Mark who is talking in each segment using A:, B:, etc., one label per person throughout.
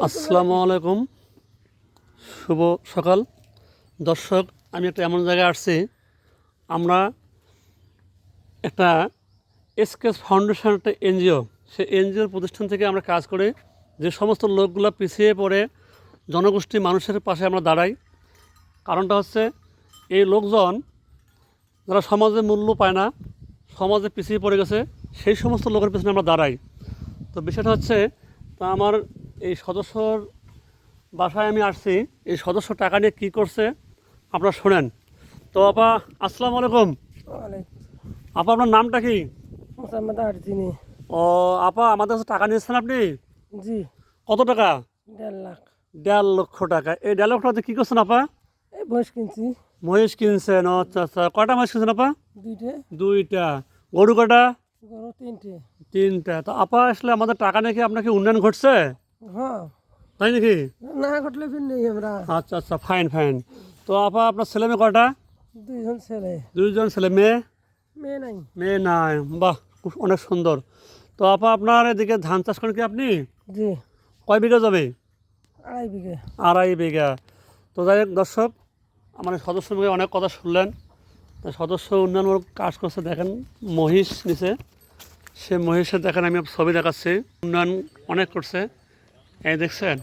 A: আসসালামু আলাইকুম। শুভ সকাল। দর্শক, আমি একটা এমন জায়গায় আসছি, আমরা একটা এসকেস ফাউন্ডেশন একটা এনজিও, সেই এনজিওর প্রতিষ্ঠান থেকে আমরা কাজ করে যে সমস্ত লোকগুলো পিছিয়ে পড়ে জনগোষ্ঠী মানুষের পাশে আমরা দাঁড়াই। কারণটা হচ্ছে, এই লোকজন যারা সমাজে মূল্য পায় না, সমাজে পিছিয়ে পড়ে গেছে, সেই সমস্ত লোকের পিছনে আমরা দাঁড়াই। তো বিষয়টা হচ্ছে, তা আমার এই সদস্যর বাসায় আমি আসছি। এই সদস্য টাকা নিয়ে কী করছে? আপনারা শোনেন। তো আপা আসসালামু আলাইকুম। আপা আপনার নামটা কি? ও আপা আমাদের কাছে টাকা নিয়েছেন আপনি?
B: জি।
A: কত টাকা?
B: দেড় লাখ।
A: দেড় লক্ষ টাকা। এই দেড় লক্ষ টাকাতে কী করছেন আপা?
B: বয়স কিনছি।
A: মহিষ কিনছেন আচ্ছা আচ্ছা। কটা মহিষ কিনছেন আপা?
B: দুইটে।
A: দুইটা। গরু কটা
B: গরু তিনটে।
A: তিনটা। তো আপা আসলে আমাদের টাকা নিয়ে কি আপনাকে উন্নয়ন ঘটছে?
B: হ্যাঁ।
A: তাই নাকি?
B: না ঘটলে ফির নেই আমরা।
A: আচ্ছা আচ্ছা ফাইন ফাইন তো আপা আপনার ছেলে মেয়ে কটা
B: দুইজন ছেলে।
A: দুইজন ছেলে মেয়ে?
B: মেয়ে নাই।
A: মেয়ে নাই। বাহ খুব অনেক সুন্দর। তো আপা আপনার এদিকে ধান চাষ করেন কি আপনি?
B: জি।
A: কয় বিঘা যাবে
B: আড়াই বিঘে।
A: আড়াই বিঘা। তো যাই হোক দর্শক আমার সদস্য মুখে অনেক কথা শুনলেন। তো সদস্য উন্নয়নমূলক কাজ করছে দেখেন মহিষ নিচে। সে মহিষের দেখেন আমি ছবি দেখাচ্ছি। উন্নয়ন অনেক করছে। এই দেখছেন?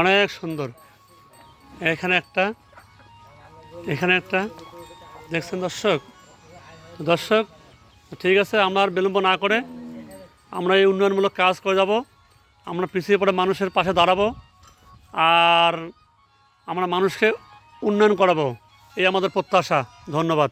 A: অনেক সুন্দর। এখানে একটা এখানে একটা। দেখছেন দর্শক? দর্শক, ঠিক আছে, আমরা বিলম্ব না করে আমরা এই উন্নয়নমূলক কাজ করে যাব। আমরা পিছিয়ে পড়ে মানুষের পাশে দাঁড়াবো আর আমরা মানুষকে উন্নয়ন করাবো। এই আমাদের প্রত্যাশা। ধন্যবাদ।